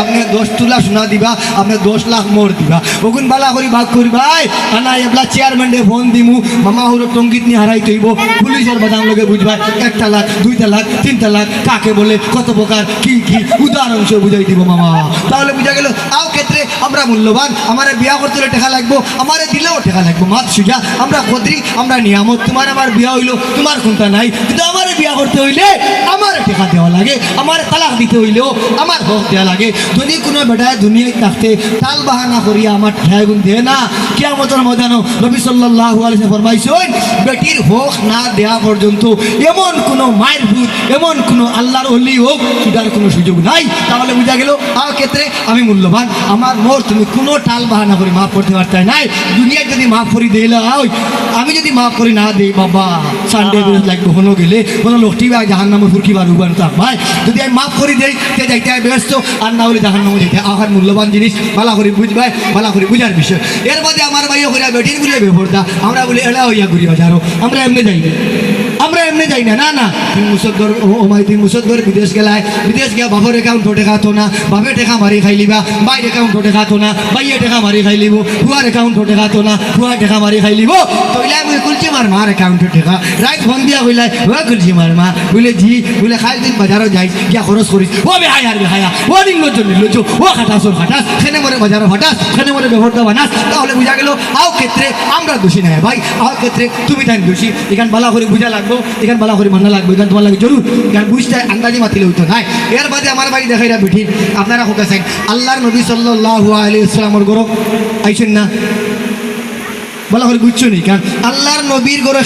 আপনি দশ তুলা সোনা দিবা, আপনি দশ লাখ মোর দিবা। ওগুন বালা করি ভাগ করি ভাই। আনা এবলা চেয়ারম্যানে ফোন দিমু, মামা হলো টঙ্গিত নিয়ে হারাই তৈব। পুলিশের বাদাম লোকে বুঝবাই একটা লাখ, দুইটা লাখ, তিনটা লাখ, কাকে বলে, কত প্রকার, কি কি, উদাহরণ সে বুঝাই দিব মামা। তাহলে বুঝা গেল, আও ক্ষেত্রে আমরা মূল্যবান, আমারে বিয়া করতে হলে টাকা লাগবো, আমারে দিলেও টাকা লাগবো। মাত সুজা, আমরা কদরি, আমরা নিয়ামত, তোমার আমার বিয়া হইল, তোমার কোনটা নাই। কিন্তু আমার বিয়া করতে হইলে, আমার টাকা দেওয়া লাগে, আমার তালাক দিতে হইলেও, আমার হক দেওয়া লাগে। যদি কোনো বেটায় দুনিয়ায় থাকতে তাল বাহানা করিয়া আমার ঠেয় গুণ দেয় না। কিয়ামতের ময়দানও নবী সাল্লাল্লাহু আলাইহি ফরমাইছেন বেটির হক না দেওয়া পর্যন্ত এমন কোনো মায়ের ভূত এমন কোনো আল্লাহর অলি হোক সেটার কোনো সুযোগ নাই। তাহলে বোঝা গেল আমার ক্ষেত্রে আমি মূল্যবান। আমার মোর তুমি কোনো টাল বাহানা করে মাফ করতে পারতে নাই। দুনিয়ায় যদি মাফ করি দিলে আমি যদি মাফ করি না দিই বাবা সানডে বেরোত লাগবে হলো গেলে কোনো লোকটি বা জাহান নামে ফুরকি বার উবান ভাই। যদি আমি মাফ করি দেই তে যাইতে ব্যস্ত আর না হলে জাহান নামে যেতে। আহার মূল্যবান জিনিস, ভালো করে বুঝবাই ভালো করে বুঝার বিষয়। এর মধ্যে আমার ভাইও করে, বেটির বলে বেপরদা। আমরা বলি, এলা হইয়া ঘুরিয়া যারো। আমরা এমনি যাই না আমরা এমনি যাই না না না। তুই মুসদ্দর ও মাই তুই মুসদ্দর বিদেশ গেলায় বিদেশ গিয়া বাবার একাউন্ট টেকা তো না, বাপে টেকা মারি খাই লিবা বাইর একাউন্ট টেকা তো না, বাইয়ে টেকা মারি খাই লিব ফুয়ার একাউন্ট টেকা তো না ফুয়া টেকা মারি খাই লিব। তইলে আমি কুলছি মার মার একাউন্ট টেকা রাইট ফোন দিয়া কইলাই ওয়া কুলছি মার মা, বলে জি বলে খাই দিন বাজারও যাই, গিয়া খরচ করিস ও বে হাই আর বে হায়া ও নির্লজ্জ নির্লজ্জ ও খাটাস ওর খাটাস সেনে মরে বাজারও ফাটাস সেনে মরে ব্যবহারটা বানাস। তাহলে বুঝা গেল, আও ক্ষেত্রে আমরা দোষী নাই, ভাই, আও ক্ষেত্রে তুমি তাই দোষী। এখান বালা করে বুঝা লাগবো এখান বলা করে মানা লাগবে, এখান তোমার লাগে জরুর, কারণ বুঝতে আন্দাজি মাতিলে হইতো। নাই, এর বাদে আমার বাড়ি দেখাই রা বিঠিন, আপনারা হোক আছেন। আল্লাহর নবী সাল্লাহ আলি ইসলামর গরো, আইছেন না? বলা করে বুঝছ নি, কারণ আল্লাহর নবীর গরো